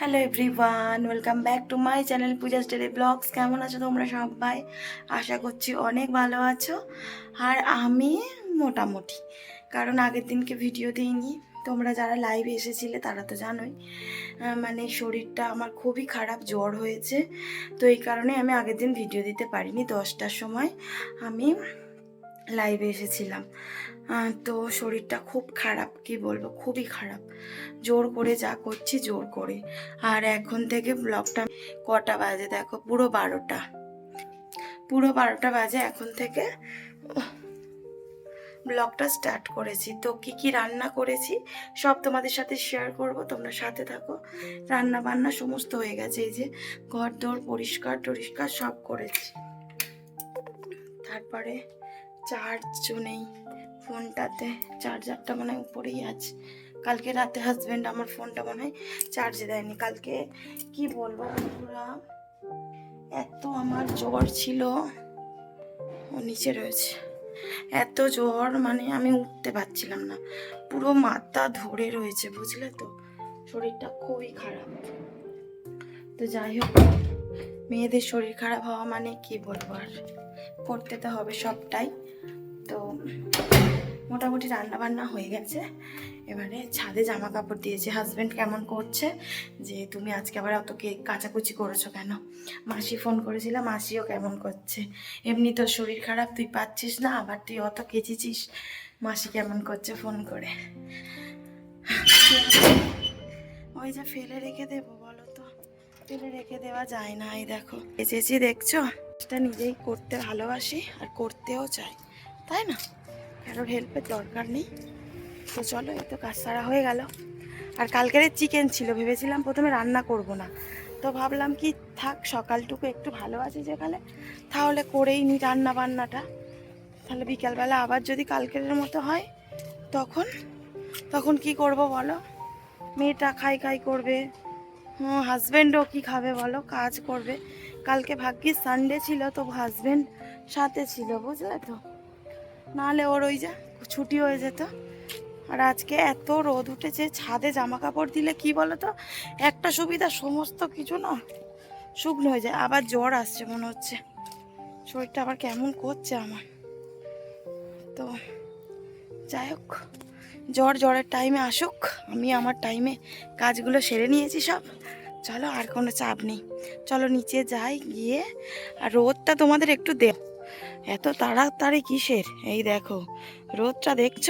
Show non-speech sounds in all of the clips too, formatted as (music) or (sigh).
Hello everyone welcome back to my channel Puja steady blogs কেমন আছো তোমরা সবাই? আশা করছি অনেক ভালো আছো। আর আমি মোটামুটি, কারণ আগের দিনকে ভিডিও দিইনি। তোমরা যারা লাইভে এসেছিলে তারা তো জানোই মানে শরীরটা আমার খুবই খারাপ, জ্বর হয়েছে। তো এই কারণে আমি আগের দিন ভিডিও দিতে পারিনি। দশটার সময় আমি লাইভে এসেছিলাম। তো শরীরটা খুব খারাপ, কি বলব, খুবই খারাপ। জোর করে যা করছি জোর করে। আর এখন থেকে ব্লগটা কটা বাজে দেখো? পুরো বারোটা। পুরো বারোটা বাজে এখন থেকে। ব্লগটা স্টার্ট করেছি। তো কি কি রান্না করেছি সব তোমাদের সাথে শেয়ার করব, তোমরা সাথে থাকো। রান্না বান্না সমস্ত হয়ে গেছে, এই যে ঘর দোর পরিষ্কার টরিষ্কার সব করেছি। তারপরে চার্জও নেই ফোনটাতে চার্জারটা মনে উপরেই আছে। কালকে রাতে হাজব্যান্ড আমার ফোনটা মনে হয় চার্জে দেয়নি। কালকে কি বলব বন্ধুরা? এত আমার জ্বর ছিল। ও নিচে রয়েছে। এত জ্বর মানে আমি উঠতে পারছিলাম না। পুরো মাথা ধরে রয়েছে, বুঝলে তো? শরীরটা খুবই খারাপ। তো যাই হোক, মেয়েদের শরীর খারাপ হওয়া মানে কি বলব আর? করতে তো হবে সবটাই। তো মোটামুটি রান্না বান্না হয়ে গেছে। এবারে ছাদে জামা কাপড় দিয়েছে। হাজব্যান্ড কেমন করছে? যে তুমি আজকে আবার অত কে কাচাকুচি করেছ কেন? মাসি ফোন করেছিল, মাসিও কেমন করছে? এমনি তোর শরীর খারাপ, তুই পাচ্ছিস না, আবার তুই অত কেচেছিস? মাসি কেমন করছে ফোন করে। ওই যে ফেলে রেখে দেবো, বলো তো। ফেলে রেখে দেওয়া যায় না, এই দেখো। কেচেছি দেখছ? এটা নিজেই করতে ভালোবাসি আর করতেও চাই। তাই না? কারোর হেল্পের দরকার নেই। তো চলো, এই তো কাজ সারা হয়ে গেল। আর কালকের চিকেন ছিল, ভেবেছিলাম প্রথমে রান্না করব না। তো ভাবলাম কি, থাক, সকালটুকু একটু ভালো আছে যেখানে। তাহলে করেই নি রান্না বান্নাটা। তাহলে বিকালবেলা আবার যদি কালকের মতো হয়, তখন? তখন কি করব বলো? মেয়েটা খাই খাই করবে। হাজব্যান্ডও কি খাবে বলো? কাজ করবে। কালকে ভাগ্যিস সানডে ছিল তো হাজব্যান্ড সাথে ছিল, বুঝলে তো? নাহলে ওর ওই যে ছুটি হয়ে যেত। আর আজকে এত রোদ উঠেছে, ছাদে জামা কাপড় দিলে কি বলো তো একটা সুবিধা, সমস্ত কিছু না শুকনো হয়ে যায়। আবার জ্বর আসছে মনে হচ্ছে। শরীরটা আবার কেমন করছে আমার। তো যাই হোক, জ্বর জ্বরের টাইমে আসুক। আমি আমার টাইমে কাজগুলো সেরে নিয়েছি সব। চলো আর কোনো চাপ নেই। চলো নিচে যাই গিয়ে। আর রোদটা তোমাদের একটু দে এত তাড়াতাড়ি কিসের? এই দেখো, রোদটা দেখছ?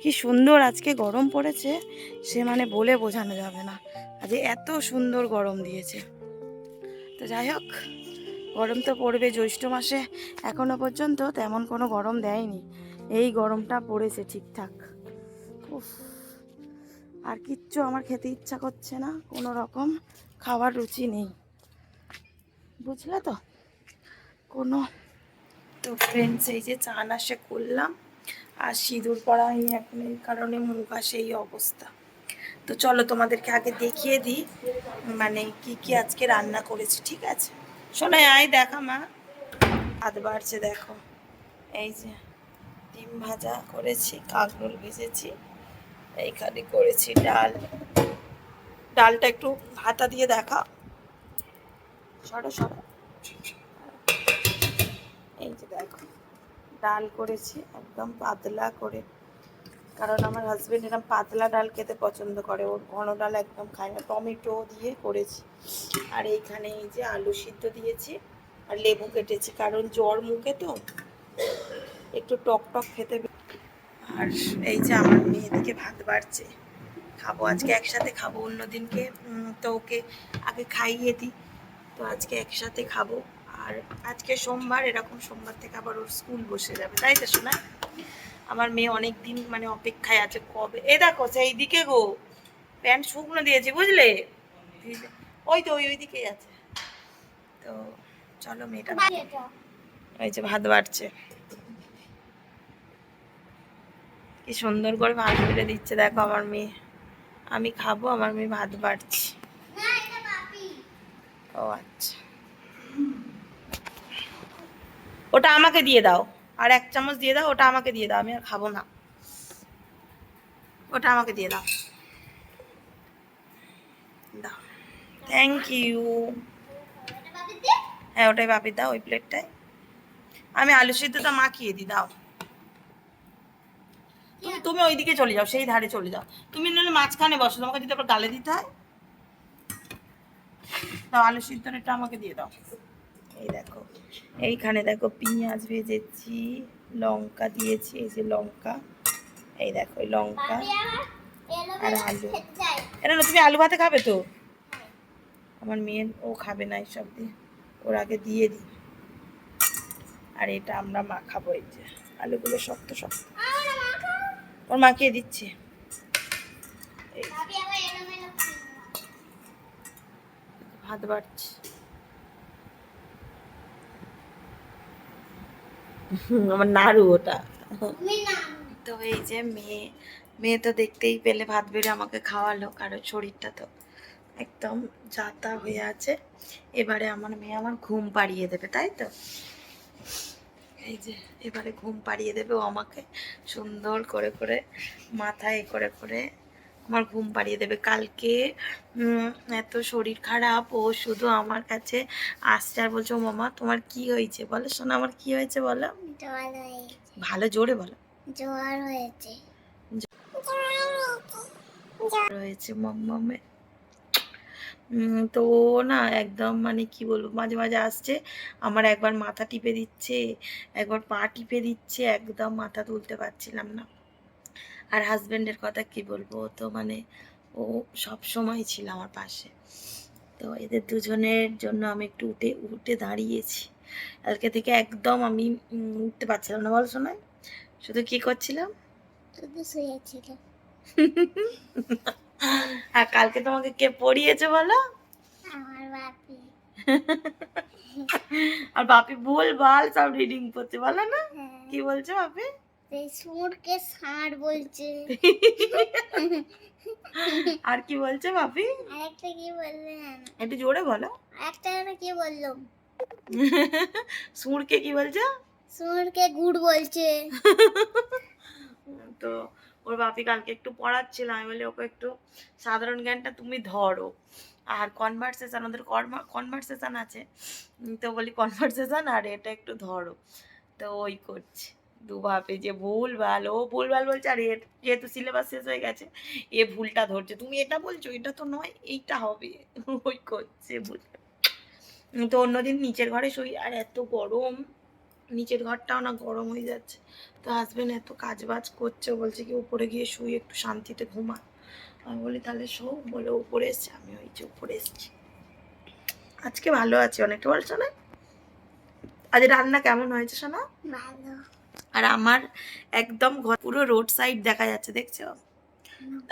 কি সুন্দর আজকে গরম পড়েছে, সে মানে বলে বোঝানো যাবে না। আজ এত সুন্দর গরম দিয়েছে। তো যাই হোক, গরম তো পড়বে জ্যৈষ্ঠ মাসে, এখনও পর্যন্ত তেমন কোনো গরম দেয়নি। এই গরমটা পড়েছে ঠিকঠাক। উফ, আর কিচ্ছু আমার খেতে ইচ্ছা করছে না, কোনো রকম খাবার রুচি নেই। বুঝলে তো? কোনো তো ফ্রেন্ডস এই যে চা নাশে করলাম, আর সিঁদুর পরা এই এখন এই কারণে মুখ আসে এই অবস্থা। তো চলো তোমাদেরকে আগে দেখিয়ে দিই মানে কি কি আজকে রান্না করেছি, ঠিক আছে? শোনাই আয় দেখা মা। হাত বাড়ছে, দেখো। এই যে ডিম ভাজা করেছি, কাঁকরোল ভেজেছি, এইখানে করেছি ডাল। ডালটা একটু হাতা দিয়ে দেখা। সরো সরো। এই যে দেখো, ডাল করেছি, একদম পাতলা করে। কারণ আমার হাজবেন্ড এরকম পাতলা ডাল খেতে পছন্দ করে, ওর ঘন ডাল একদম খায় না। টমেটো দিয়ে করেছি। আর এইখানে এই যে আলু সিদ্ধ দিয়েছি, আর লেবু কেটেছি, কারণ জ্বর মুখে তো। একটু টক টক খেতে আর এই যে আমার মেয়েদিকে ভাত বাড়ছে। খাব, আজকে একসাথে খাব, অন্যদিনকে তো ওকে আগে খাইয়ে দিই। তো আজকে একসাথে খাব। আর আজকে সোমবার এরকম সোমবার থেকে আবার ওর স্কুল বসে যাবে তাই তো শোনা আমার মেয়ে অনেক দিন মানে অপেক্ষায় আছে কবে? এ দেখো সেই দিকে গো প্যান্ট শুকনো দিয়েছি বুঝলে? ওই তো ওই ওই দিকেই আছে। তো চলো মেয়েটা এই যে ভাত বাড়ছে। কি সুন্দর করে ভাত বেড়ে দিচ্ছে দেখো আমার মেয়ে। আমি খাব আমার মেয়ে ভাত বাড়ছি। ও আচ্ছা। ওটা আমাকে দিয়ে দাও। আর এক চামচ দিয়ে দাও, ওটা আমাকে দিয়ে দাও, আমি আর খাব না। ওটা আমাকে দিয়ে দাও। দাও। থ্যাংক ইউ হ্যাঁ ওটাই বাপি দাও, ওই প্লেটটাই। আমি আলু সিদ্ধটা মাখিয়ে দিই, দাও। তুমি তুমি ওইদিকে চলে যাও, সেই ধারে চলে যাও। তুমি নাহলে মাঝখানে বসো, তোমাকে যদি আবার গালে দিতে হয়। দাও, আলু সিদ্ধটা আমাকে দিয়ে দাও। এই দেখো। এইখানে দেখো পেঁয়াজ ভেজেছি লঙ্কা দিয়েছি এই যে লঙ্কা। এই দেখো এই লঙ্কা আর আলু। এটা না তুমি আলু ভাতে খাবে তো? আমার মেয়ে ও খাবে না এইসব দিয়ে। ওর আগে দিয়ে দিই। আর এটা আমরা মাখাবো এই যে। আলুগুলো শক্ত শক্ত। ওর মাখিয়ে দিচ্ছি। এই ভাত বাড়ছি। আমার নাড়ু ওটা। তো এই যে মেয়ে মেয়ে তো দেখতেই পেলে ভাত বেড়ে আমাকে খাওয়ালো কারণ শরীরটা তো একদম যাতা হয়ে আছে। এবারে আমার মেয়ে আমার ঘুম পাড়িয়ে দেবে, তাই তো? এই যে, এবারে ঘুম পাড়িয়ে দেবে ও আমাকে সুন্দর করে করে মাথায় করে করে আমার ঘুম পাড়িয়ে দেবে। কালকে এত শরীর খারাপ, ও শুধু আমার কাছে আসছে আর বলছো মামা, তোমার কি হয়েছে? বলো, শোনো, আমার কি হয়েছে বলো? হয়েছে। ভালো জোরে বলো। জ্বর হয়েছে। রয়েছে তো ও না একদম মানে কি বলব মাঝে মাঝে আসছে আমার একবার মাথা টিপে দিচ্ছে একবার পা টিপে দিচ্ছে একদম মাথা তুলতে পারছিলাম না। আর হাজবেন্ডের কথা কি বলব তো মানে ও সব সময় ছিল আমার পাশে। তো এদের দুজনের জন্য আমি একটু উঠে উঠে দাঁড়িয়েছি। কালকে থেকে একদম আমি উঠতে পারছিলাম না। বল শোনায় শুধু কি করছিলাম? শুধু (laughs) আর কালকে তোমাকে কে পড়িয়েছে বলো? আমার বাপি। (laughs) আর বাপি ভুল ভালো সব রিডিং করছে বলো না। হ্যাঁ, কি বলছে বাপি? সুরকে ষাঁড় বলছে। (laughs) আর কি বলছে বাপি? আরেকটা কি বললেন? একটু জোরে বলো। একটা কি বললাম সুরকে কি বলছে? সুরকে গুড় বলছে। তো ওর বাপি কালকে একটু পড়াচ্ছিল আমি বলি ওকে একটু সাধারণ জ্ঞানটা তুমি ধরো। আর কনভারসেশন ওদের কনভারসেশন আছে। তো বলি কনভারসেশন আর এটা একটু ধরো। তো ওই করছে। দু বাপে যে ভুল ভালো ও ভুল ভালো বলছে আর এর যেহেতু সিলেবাস শেষ হয়ে গেছে এ ভুলটা ধরছে। তুমি এটা বলছো এটা তো নয় এইটা হবে। ওই করছে ভুল। তো অন্যদিন নিচের ঘরে শুই আর এত গরম। নিচের ঘরটাও না গরম হয়ে যাচ্ছে। তো হাজবেন্ড এত কাজ বাজ করছে বলছে কি উপরে গিয়ে শুই একটু শান্তিতে ঘুমা। আমি বলি তাহলে শো। বলে উপরে এসছে। আমি ওই যে উপরে এসছি। আজকে ভালো আছি অনেকটা বলছো না? আজ রান্না কেমন হয়েছে শোনা? ভালো। আর আমার একদম ঘর পুরো রোড সাইড দেখা যাচ্ছে দেখছ?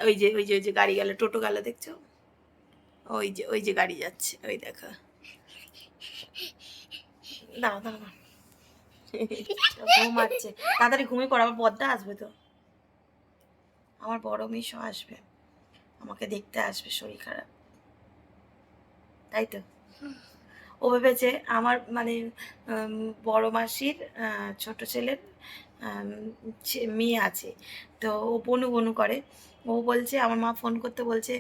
ওই যে ওই যে ওই যে গাড়ি গেল টোটো গেল দেখছ? ওই যে ওই যে গাড়ি যাচ্ছে ওই দেখো। দাঁড়া ঘুমাচ্ছে তাড়াতাড়ি ঘুমিয়ে পড়ো আবার বদ্দা আসবে তো। আমার বড় মিশও আসবে। আমাকে দেখতে আসবে, শরীর খারাপ। তাই তো? ও ভেবেছে আমার মানে বড় মাসির ছোট ছেলের মেয়ে আছে। তো ও বনু বনু করে। ও বলছে আমার মা ফোন করতে বলছে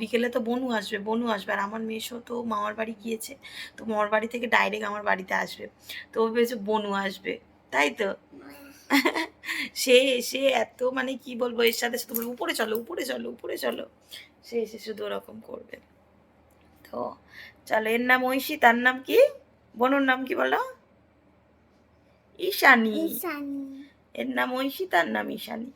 বিকেলে তো বনু আসবে বনু আসবে। আর আমার মেয়েসো তো মামার বাড়ি গিয়েছে তো মামার বাড়ি থেকে ডাইরেক্ট আমার বাড়িতে আসবে। তো ও ভেবেছে বনু আসবে তাই তো? (laughs) সে এসে এত মানে কি বলব এর সাথে শুধু বলব উপরে চলো উপরে চলো উপরে চলো। সে এসে শুধু ওরকম করবে। তো চলো এর নাম ঐশী তার নাম কি? বনুর নাম কি বলো? ঈশানী। ঈশানি। এর নাম ঐশী তার নাম ঈশানী।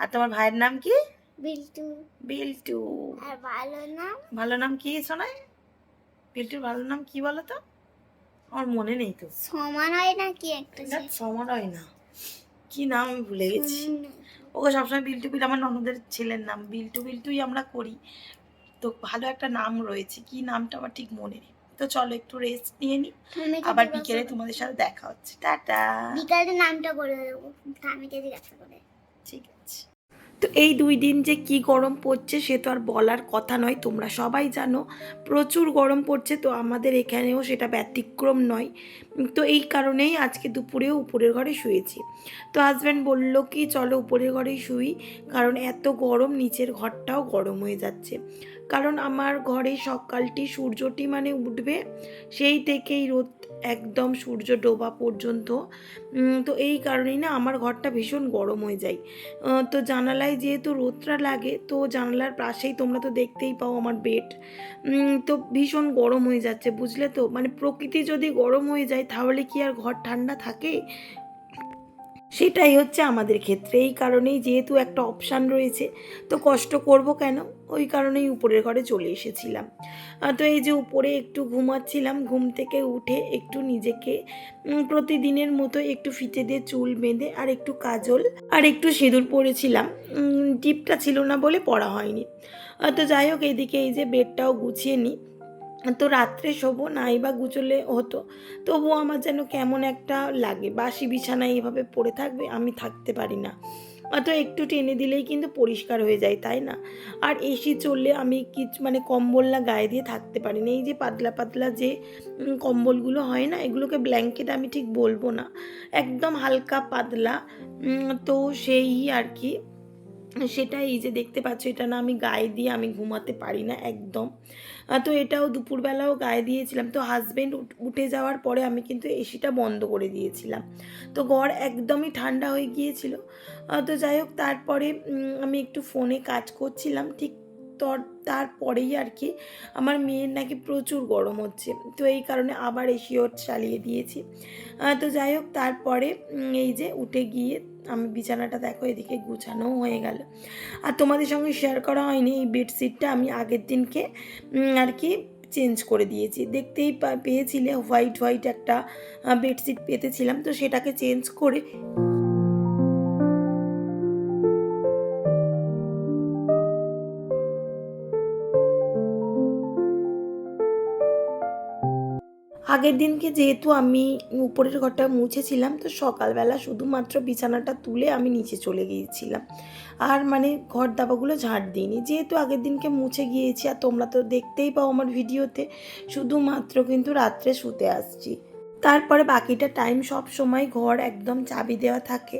আর তোমার ভাইয়ের নাম কি? বিল্টু। বিল্টু। আর ভালো নাম? ভালো নাম কি শোনায়? বিল্টুর ভালো নাম কি বলো তো? আমার মনে নেই তো। সমান হয় নাকি একটা সমান হয় না। কি নাম আমি ভুলে গেছি। ওকে সবসময় বিল্টু বিল আমার ননদের ছেলের নাম। বিল্টু বিল্টুই আমরা করি। তো ভালো একটা নাম রয়েছে। কি নামটা আমার ঠিক মনে নেই। তো চলো একটু রেস্ট নিয়ে নিই আমি আবার বিকেলে তোমাদের সাথে দেখা হচ্ছে। টাটা। বিকালে নামটা বলে দেবো। আমি কে জিজ্ঞাসা করে। ঠিক আছে। তো এই দুই দিন যে কি গরম পড়ছে সে তো আর বলার কথা নয়, তোমরা সবাই জানো। প্রচুর গরম পড়ছে, তো আমাদের এখানেও সেটা ব্যতিক্রম নয়। তো এই কারণেই আজকে দুপুরেও উপরের ঘরে শুয়েছি। তো হাজব্যান্ড বলল কি, চলো উপরের ঘরেই শুই, কারণ এত গরম, নিচের ঘরটাও গরম হয়ে যাচ্ছে। কারণ আমার ঘরে সকালটি সূর্যটি মানে উঠবে, সেই থেকেই রোদ একদম সূর্য ডোবা পর্যন্ত। তো এই কারণেই না আমার ঘরটা ভীষণ গরম হয়ে যায়। তো জানালায় যেহেতু রোদটা লাগে, তো জানালার পাশেই তোমরা তো দেখতেই পাও আমার বেড তো ভীষণ গরম হয়ে যাচ্ছে, বুঝলে তো? মানে প্রকৃতি যদি গরম হয়ে যায়, তাহলে কি আর ঘর ঠান্ডা থাকে? সেটাই হচ্ছে আমাদের ক্ষেত্রে। এই কারণেই যেহেতু একটা অপশান রয়েছে, তো কষ্ট করব কেন? ওই কারণেই উপরের ঘরে চলে এসেছিলাম। তো এই যে উপরে একটু ঘুমাচ্ছিলাম, ঘুম থেকে উঠে একটু নিজেকে প্রতিদিনের মতো একটু ফিতে দিয়ে চুল বেঁধে আর একটু কাজল আর একটু সিঁদুর পরেছিলাম। টিপটা ছিল না বলে পড়া হয়নি। তো যাই হোক এদিকে এই যে বেডটাও গুছিয়ে নিই তো রাত্রে শোবো নাই বা গুচলে হতো, তবুও আমার যেন কেমন একটা লাগে। বাসি বিছানায় এভাবে পড়ে থাকবে, আমি থাকতে পারি না। অত একটু টেনে দিলেই কিন্তু পরিষ্কার হয়ে যায়, তাই না? আর এসি চললে আমি কিছু মানে কম্বল না গায়ে দিয়ে থাকতে পারি না। এই যে পাতলা পাতলা যে কম্বলগুলো হয় না, এগুলোকে ব্ল্যাঙ্কেট আমি ঠিক বলব না। একদম হালকা পাতলা তো সেই আর কি। সেটা এই যে দেখতে পাচ্ছ, এটা না আমি গায়ে দিয়ে আমি ঘুমাতে পারি না একদম। তো এটাও দুপুরবেলাও গায়ে দিয়েছিলাম। তো হাজব্যান্ড উঠে যাওয়ার পরে আমি কিন্তু এসিটা বন্ধ করে দিয়েছিলাম। তো ঘর একদমই ঠান্ডা হয়ে গিয়েছিল। তো যাই হোক, তারপরে আমি একটু ফোনে কাজ করছিলাম। ঠিক তর তারপরেই আর কি আমার মেয়ের নাকি প্রচুর গরম হচ্ছে। তো এই কারণে আবার এসিও চালিয়ে দিয়েছি। তো যাই হোক, তারপরে এই যে উঠে গিয়ে আমি বিছানাটা দেখো, এদিকে গুছানোও হয়ে গেল। আর তোমাদের সঙ্গে শেয়ার করা হয়নি, এই বেডশিটটা আমি আগের দিনকে আর কি চেঞ্জ করে দিয়েছি। দেখতেই পেয়েছিলে হোয়াইট হোয়াইট একটা বেডশিট পেতেছিলাম, তো সেটাকে চেঞ্জ করে আগের দিনকে যেহেতু আমি উপরের ঘরটা মুছেছিলাম, তো সকালবেলা শুধুমাত্র বিছানাটা তুলে আমি নিচে চলে গিয়েছিলাম। আর মানে ঘর দাবাগুলো ঝাড় দিইনি। যেহেতু আগের দিনকে মুছে গিয়েছি, আর তোমরা তো দেখতেই পাও আমার ভিডিওতে, শুধুমাত্র কিন্তু রাত্রে শুতে আসছি। তারপরে বাকিটা টাইম সব সময় ঘর একদম চাবি দেওয়া থাকে।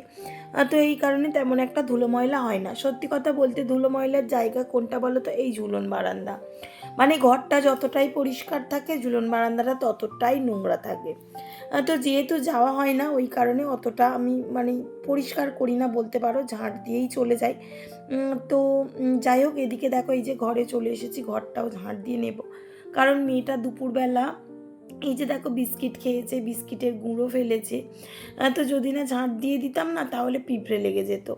তো এই কারণে তেমন একটা ধুলো ময়লা হয় না। সত্যি কথা বলতে ধুলো ময়লার জায়গা কোনটা বলো তো? এই ঝুলন বারান্দা। মানে ঘরটা যতটাই পরিষ্কার থাকে, ঝুলন বারান্দাটা ততটাই নোংরা থাকে। তো যেহেতু যাওয়া হয় না, ওই কারণে অতটা আমি মানে পরিষ্কার করি না বলতে পারো, ঝাঁট দিয়েই চলে যাই। তো যাই হোক, এদিকে দেখো এই যে ঘরে চলে এসেছি, ঘরটাও ঝাঁট দিয়ে নেব। কারণ মেয়েটা দুপুরবেলা এই যে দেখো বিস্কিট খেয়েছে, বিস্কিটের গুঁড়ো ফেলেছে। তো যদি না ঝাঁট দিয়ে দিতাম না, তাহলে পিঁপড়ে লেগে যেত।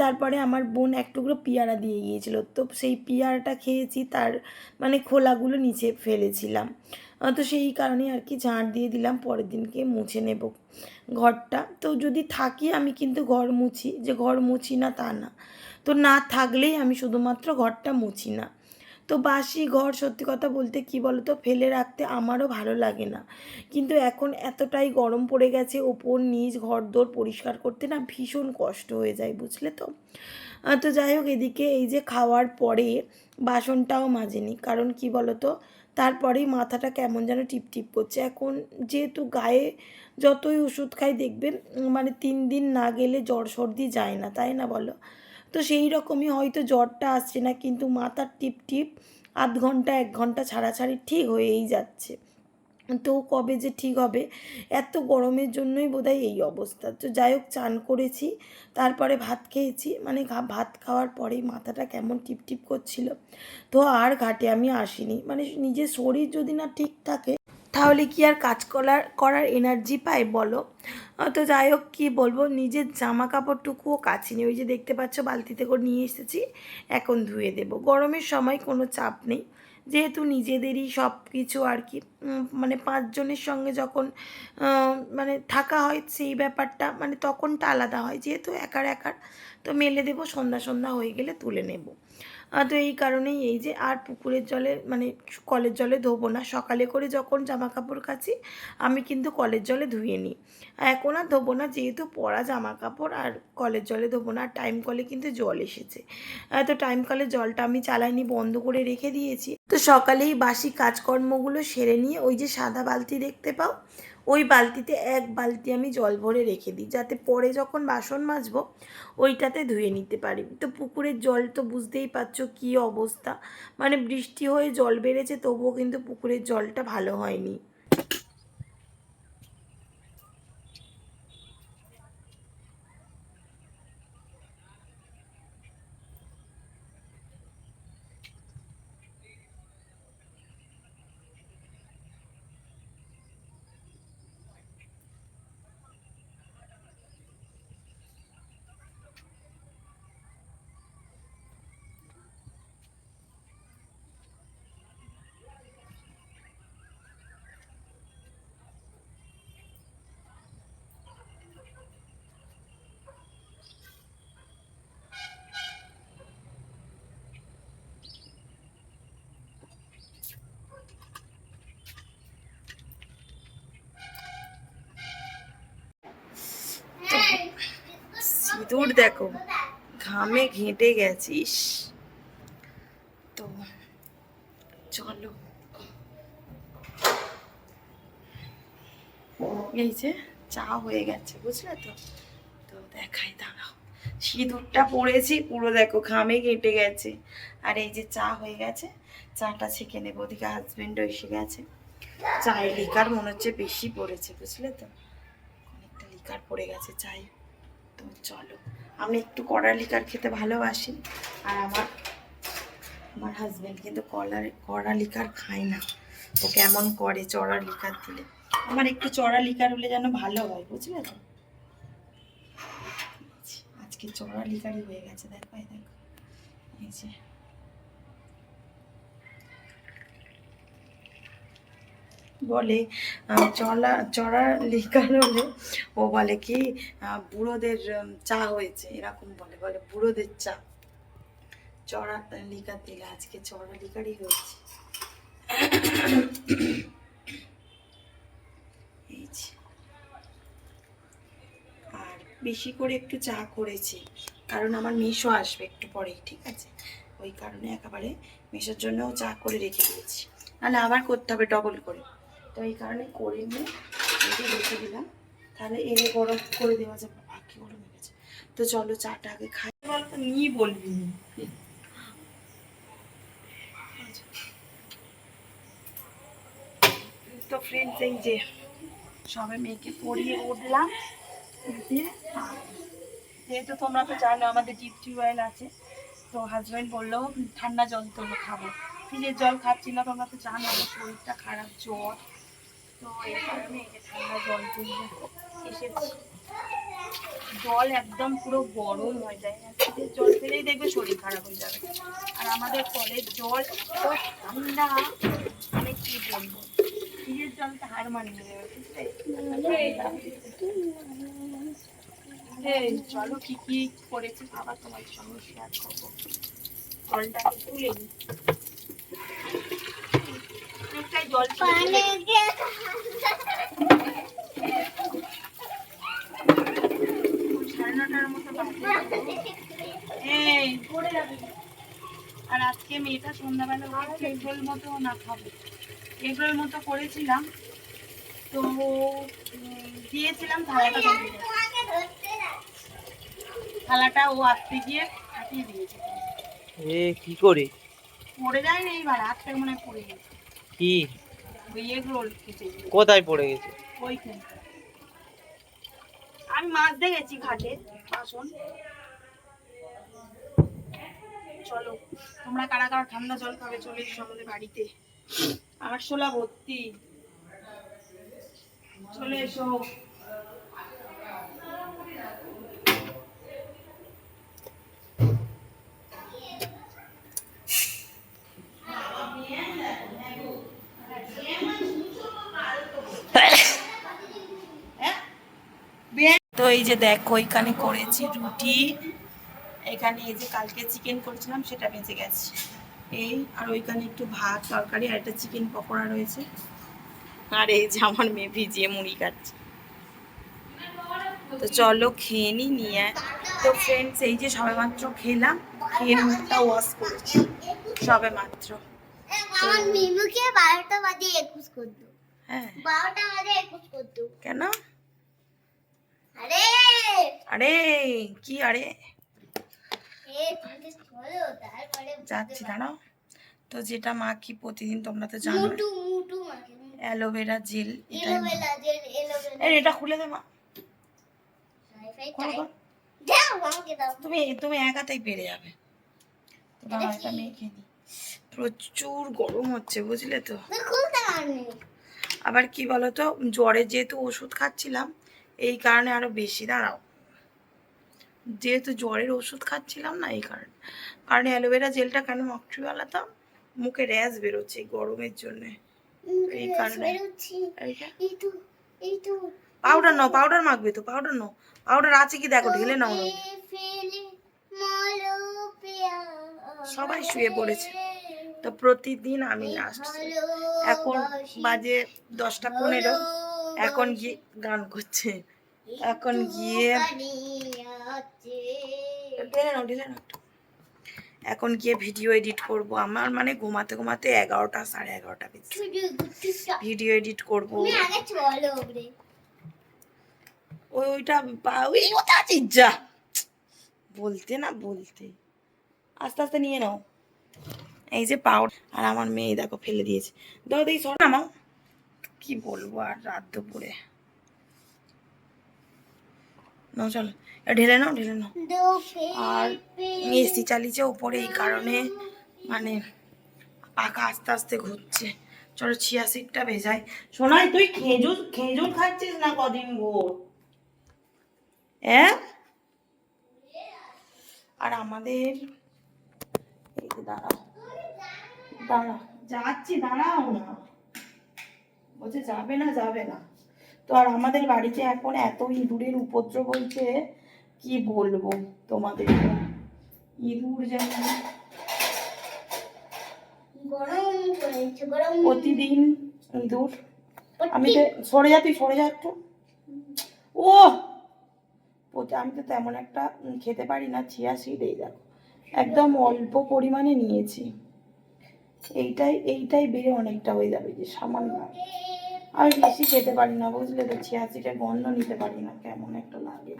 তারপরে আমার বোন এক টুকরো পিয়ারা দিয়ে গিয়েছিল। তো সেই পিয়ারাটা খেয়েছি, তার মানে খোলাগুলো নিচে ফেলেছিলাম। তো সেই কারণে আর কি ঝাঁট দিয়ে দিলাম, পরের দিনকে মুছে নেব ঘরটা। তো যদি থাকি আমি কিন্তু ঘর মুছি, যে ঘর মুছি না তা না। তো না থাকলেই আমি শুধুমাত্র ঘরটা মুছি না। তো বাসি ঘর, সত্যি কথা বলতে কি বলো তো ফেলে রাখতে আমারও ভালো লাগে না। কিন্তু এখন এতটাই গরম পড়ে গেছে, ওপর, নিচ ঘর দোর পরিষ্কার করতে না ভীষণ কষ্ট হয়ে যায়, বুঝলে তো? তো যাই হোক, এদিকে এই যে খাওয়ার পরে বাসনটাও মাজেনি। কারণ কি বলতো, তারপরেই মাথাটা কেমন যেন টিপ টিপ করছে। এখন যেহেতু গায়ে যতই ওষুধ খাই দেখবে মানে তিন দিন না গেলে জ্বর সর্দি যায় না, তাই না বলো? তো সেই রকমই হয়তো জ্বরটা আসছে না, কিন্তু মাথার টিপ টিপ আধ ঘণ্টা, এক ঘণ্টা ছাড়াছাড়ি ঠিক হয়েই যাচ্ছে। তো কবে যে ঠিক হবে, এত গরমের জন্যই বোধহয় এই অবস্থা। তো যাই হোক চান করেছি, তারপরে ভাত খেয়েছি মানে ভাত খাওয়ার পরেই মাথাটা কেমন টিপটিপ টিপ করছিল। তো আর ঘাটে আমি আসিনি। মানে নিজের শরীর যদি না ঠিক থাকে তাহলে কি আর কাজ করার করার এনার্জি পায় বলো? তো যাই হোক, কী বলব, নিজের জামা কাপড়টুকুও কাচিনি ওই যে দেখতে পাচ্ছ বালতিতে করে নিয়ে এসেছি, এখন ধুয়ে দেবো। গরমের সময় কোনো চাপ নেই, যেহেতু নিজেদেরই সব কিছু আর কি মানে পাঁচজনের সঙ্গে যখন মানে থাকা হয় সেই ব্যাপারটা মানে তখনটা আলাদা হয়, যেহেতু একার একার, তো মেলে দেবো, সন্ধ্যা সন্ধ্যা হয়ে গেলে তুলে নেব। তো এই কারণেই এই যে আর পুকুরের জলে মানে কলের জলে ধোবো না। সকালে করে যখন জামা কাপড় কাচি, আমি কিন্তু কলের জলে ধুয়ে নিই। এখন আর ধোবো না, যেহেতু পরা জামা কাপড় আর কলের জলে ধোবো না, আর টাইম কলে কিন্তু জল এসেছে। তো টাইম কলে জলটা আমি চালাইনি, বন্ধ করে রেখে দিয়েছি। তো সকালেই বাসি কাজকর্মগুলো সেরে নিয়ে ওই যে সাদা বালতি দেখতে পাও, ওই বালতিতে এক বালতি আমি জল ভরে রেখে দিই, যাতে পরে যখন বাসন মাজবো ওইটাতে ধুয়ে নিতে পারি। তো পুকুরের জল তো বুঝতেই পারছ কী অবস্থা মানে বৃষ্টি হয়ে জল বেড়েছে তবুও কিন্তু পুকুরের জলটা ভালো হয়নি। সিঁদুর দেখো। ঘামে ঘেঁটে গেছিস তো, চলো। এই যে, চা হয়ে গেছে, বুঝলে তো? তো দেখাই, দাঁড়াও। সিঁদুরটা পড়েছি, পুরো দেখো, ঘামে ঘেঁটে গেছে। আর এই যে চা হয়ে গেছে, চাটা ছেঁকে নেব, ওদিকে হাজবেন্ডও এসে গেছে। চায়ের লিকার মনে হচ্ছে বেশি পড়েছে, বুঝলে তো? অনেকটা লিকার পড়ে গেছে চায়ে। তো চলো। আমি একটু কড়া লিকার খেতে ভালোবাসি, আর আমার আমার হাজব্যান্ড কিন্তু কলার, কড়া লিকার খায় না। তো কেমন করে চড়া লিকার দিলে? আমার একটু চড়া লিকার হলে যেন ভালো হয়, বুঝলে তো? আজকে চড়া লিকারই হয়ে গেছে, দেখো দেখো। এই যে। বলে চলা, চড়া লিকার হলে ও বলে কি বুড়োদের চা হয়েছে, এরকম বলে বলে বুড়োদের চা। চড়া লিকার দিলে আজকে চড়া লিকারই হয়েছে। আর বেশি করে একটু চা করেছি, কারণ আমার মিশো আসবে একটু পরেই, ঠিক আছে? ওই কারণে একেবারে মেশোর জন্যও চা করে রেখে দিয়েছি। নাহলে আবার করতে হবে ডবল করে। তো এই কারণে করে নিয়ে রেখে রেখে দিলাম। তাহলে এনে গরম করে দেওয়া যাবে। বাকি গরম হয়ে গেছে। তো চলো চাটা আগে খাই। বলতো নিয়ে বলবি তো ফ্রেন্ডস এই যে সবে মেয়েকে পড়িয়ে উঠলাম। যেহেতু তোমরা তো জানো, আমাদের ডিপ টিউবওয়েল আছে। তো হাজব্যান্ড বলল, ঠান্ডা জল তোলো খাব। ফ্রিজের জল খাচ্ছি না, তোমরা তো জানো, আমার শরীরটা খারাপ, জ্বর। জল একদম পুরো গরম হয়ে যায়। ফ্রিজের জল খেলেই দেখবে শরীর খারাপ হয়ে যাবে। আর আমাদের কলের জল ঠান্ডা মানে কি বলব? ফ্রিজের জলটা হার মানিয়ে দেবে চলো কি কি করেছি, আবার তোমার সঙ্গে শেয়ার করব। জলটাকে তুলে অনেকটাই জল সাড়ে নটার মতো। এই পড়ে যাবে। আর আজকে মেয়েটা সন্ধ্যাবেলা বলছে এগরোল মতো না খাব। এগরোল মতো করেছিলাম তো দিয়েছিলাম থালাটা। থালাটা ও আসতে গিয়ে ফাটিয়ে দিয়েছে। এ কি করে? পড়ে যায় না এইবার হাত মনে হয় পড়ে গেছে। কি? কোথায় পড়ে গেছে? আমি মাছ দেখেছি গেছি ঘাটে আসুন চলো তোমরা কারা কারা ঠান্ডা জল খাবে চলে এসো আমাদের বাড়িতে। আরশোলা ভর্তি। চলে এসো। এই যে দেখো এখানে করেছি রুটি। এখানে এই যে কালকে চিকেন করেছিলাম সেটা বেঁচে গেছে। এই আর ওইখানে একটু ভাত তরকারি আর একটা চিকেন পকোড়া রয়েছে। আর এই যে আমার মেয়ে ভিজিয়ে মুড়ি খাচ্ছে। তো চলো খেয়ে নি নিয়ে তো ফ্রেন্ডস এই যে সবে মাত্র খেলাম খেয়ে মুখটা ওয়াশ করেছি। সবে মাত্র মিমুকে বারোটা বাজে একুশ করতো। হ্যাঁ। বারোটা বাজে একুশ করতো। কেন? আরে। আরে কি আরে? যাচ্ছি দাঁড়াও। তো যেটা মাখি প্রতিদিন তোমরা তো জানো। অ্যালোভেরা জেল এটা খুলে দে মা। তুমি তুমি একাতেই পেরে যাবে। এটা মেখে প্রচুর গরম হচ্ছে বুঝলে তো। আবার কি বলতো জ্বরে যেহেতু ওষুধ খাচ্ছিলাম এই কারণে আরও বেশি দাঁড়াও। যেহেতু জ্বরের ওষুধ খাচ্ছিলাম না এই কারণে কারণ অ্যালোভেরা জেলটা কেন মাখছি বলতো মুখে র্যাশ বেরোচ্ছে গরমের জন্য। এই কারণে। তো তো। পাউডার নাও পাউডার মাখবে তো পাউডার নাও। পাউডার আছে কি দেখো ঢেলে নাও। সবাই শুয়ে পড়েছে। তো প্রতিদিন আমি আসছি এখন বাজে দশটা পনেরো। এখন গিয়ে গান করছে। এখন গিয়ে। এখন গিয়ে ভিডিও এডিট করব। আমার মানে ঘুমাতে ঘুমাতে এগারোটা সাড়ে এগারোটা বেজে ভিডিও এডিট করব। ওই ওইটা ওই ওটা বলতে না বলতে। আস্তে আস্তে নিয়ে নাও। এই যে পাউডার আর আমার মেয়ে দেখো ফেলে দিয়েছে। দাও দেখি সর নামাও। কি বলব আর রাত দুপুরে? নাও চলো ঢেলে নাও ঢেলে নাও। আর এসি চালিয়েছে ওপরে এই কারণে মানে পাখা আস্তে আস্তে ঘুরছে। চলো সিটটা তুই খেজুর খেজুর খাচ্ছিস না কদিন ভোর? আর আমাদের দাঁড়াও দাঁড়াও যাচ্ছি, দাঁড়াও না। বলছে যাবে না যাবে না। তো আর আমাদের বাড়িতে এখন এত ইঁদুরের উপদ্রব হয়েছে কি বলব তোমাদের? ইঁদুর গরম প্রতিদিন ইঁদুর। আমি তো সরে যা তুই সরে যা একটু। ও! আমি তো তেমন একটা খেতে পারি না চিয়া সিড এই দেখো। একদম অল্প পরিমাণে নিয়েছি। এইটাই এইটাই বেড়ে অনেকটা হয়ে যাবে যে সামান্য। আমি বেশি খেতে পারি না, বুঝলে তো? সিডের গন্ধ নিতে পারি না, কেমন একটা লাগে।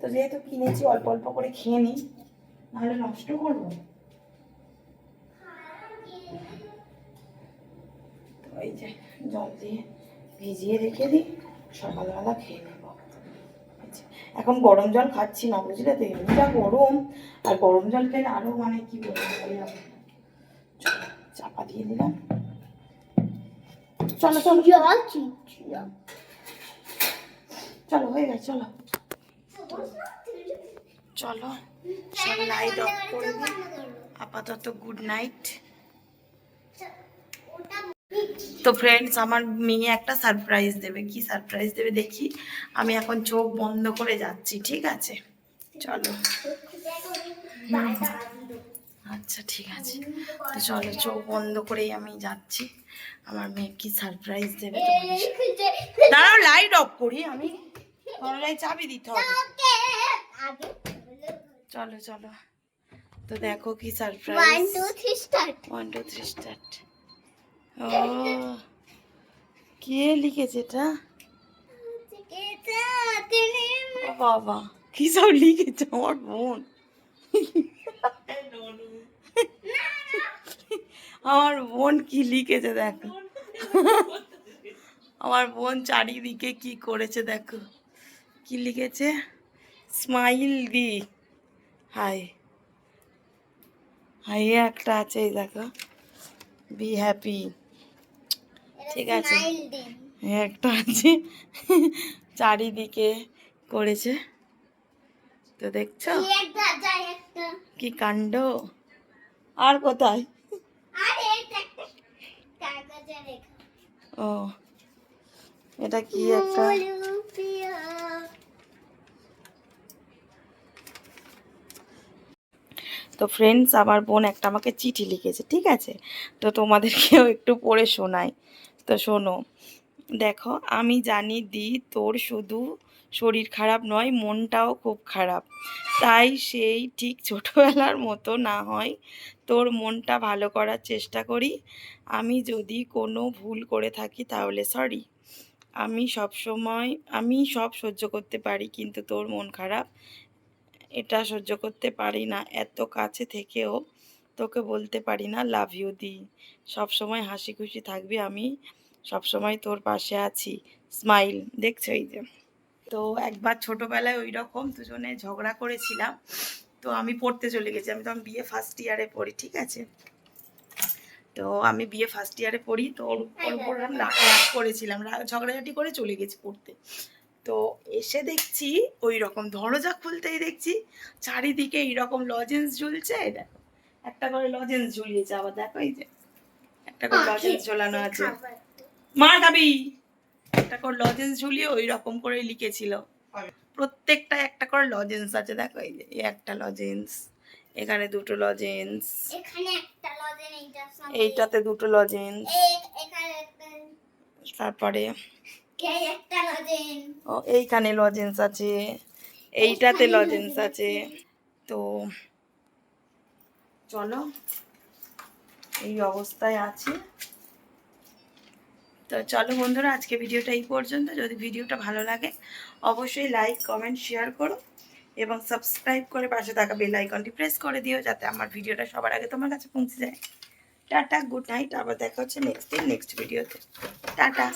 তো যেহেতু কিনেছি, অল্প অল্প করে খেয়ে নিই, নাহলে নষ্ট করব? এই যে, জল দিয়ে ভিজিয়ে রেখে দিই, সকালবেলা খেয়ে নেব। এখন গরম জল খাচ্ছি না, বুঝলে তো? এমনিটা গরম। আর গরম জল খেলে আরও মানে কি বলব চাপা দিয়ে দিলাম চলো। চলো জল চলো হয়ে গেছে চলো। চলো সব লাইট অফ করে দিই। আপাতত গুড নাইট তো ফ্রেন্ডস আমার মেয়ে একটা সারপ্রাইজ দেবে। কি সারপ্রাইজ দেবে দেখি? আমি এখন চোখ বন্ধ করে যাচ্ছি ঠিক আছে? চলো। আচ্ছা ঠিক আছে। তো চলো, চোখ বন্ধ করেই আমি যাচ্ছি। আমার মেয়ে কি সারপ্রাইজ দেবে দাঁড়াও লাইট অফ করি আমি। দরজায় চাবি দিতে হবে। চলো চলো। তো দেখো কি one surprise two three start one two three start ও, কে লিখেছে এটা? বাবা, কি সব লিখেছে আমার বোন? আমার বোন কি লিখেছে দেখো। আমার বোন চারিদিকে কি করেছে দেখো। কি লিখেছে? স্মাইল দি। হাই হাই একটা আছে এই দেখো। Be happy. ঠিক আছে। একটা আছে। চারিদিকে করেছে। তো দেখছ? কি কাণ্ড? আর কোথায়? ও এটা কি একটা? তো ফ্রেন্ডস আমার বোন একটা আমাকে চিঠি লিখেছে ঠিক আছে? তো তোমাদেরকেও একটু পড়ে শোনাই। তো শোনো দেখো আমি জানি দি তোর শুধু শরীর খারাপ নয়, মনটাও খুব খারাপ। তাই সেই ঠিক ছোটোবেলার মতো না হয় তোর মনটা ভালো করার চেষ্টা করি। আমি যদি কোনো ভুল করে থাকি তাহলে সরি আমি সব সময় আমি সব সহ্য করতে পারি কিন্তু তোর মন খারাপ। এটা সহ্য করতে পারি না। এত কাছে থেকেও তোকে বলতে পারি না লাভ ইউ দি। সময় হাসি খুশি থাকবি। আমি সব সময় তোর পাশে আছি। স্মাইল দেখছ এই যে? তো একবার ছোটবেলায় ওই রকম দুজনে ঝগড়া করেছিলাম। তো আমি পড়তে চলে গেছি। আমি তখন বিয়ে ফার্স্ট ইয়ারে পড়ি ঠিক আছে? তো আমি বিয়ে ফার্স্ট ইয়ারে পড়ি। তো ওর উপর রাগ করেছিলাম। ঝগড়াঝাটি করে চলে গেছি পড়তে। তো এসে দেখছি ওই রকম দরজা খুলতেই দেখছি চারিদিকে এইরকম লজেন্স ঝুলছে। দেখো একটা করে লজেন্স ঝুলিয়েছে। আবার দেখো এই যে একটা করে লজেন্স ঝোলানো আছে। মা খাবি? একটা করে লজেন্স ঝুলিয়ে ওই রকম করে লিখেছিল। প্রত্যেকটা একটা করে লজেন্স আছে দেখো এই যে একটা লজেন্স এখানে দুটো লজেন্স এইটাতে দুটো লজেন্স তারপরে ও এইখানে লজেন্স আছে এইটাতে লজেন্স আছে। তো চলো এই অবস্থায় আছে। তো চলো বন্ধুরা, আজকে ভিডিওটা এই পর্যন্ত। যদি ভিডিওটা ভালো লাগে, অবশ্যই লাইক কমেন্ট শেয়ার করো এবং সাবস্ক্রাইব করে পাশে থাকা বেল আইকনটি প্রেস করে দিও যাতে আমার ভিডিওটা সবার আগে তোমার কাছে পৌঁছে যায়। টাটা গুড নাইট আবার দেখা হচ্ছে নেক্সট দিন নেক্সট ভিডিওতে টাটা।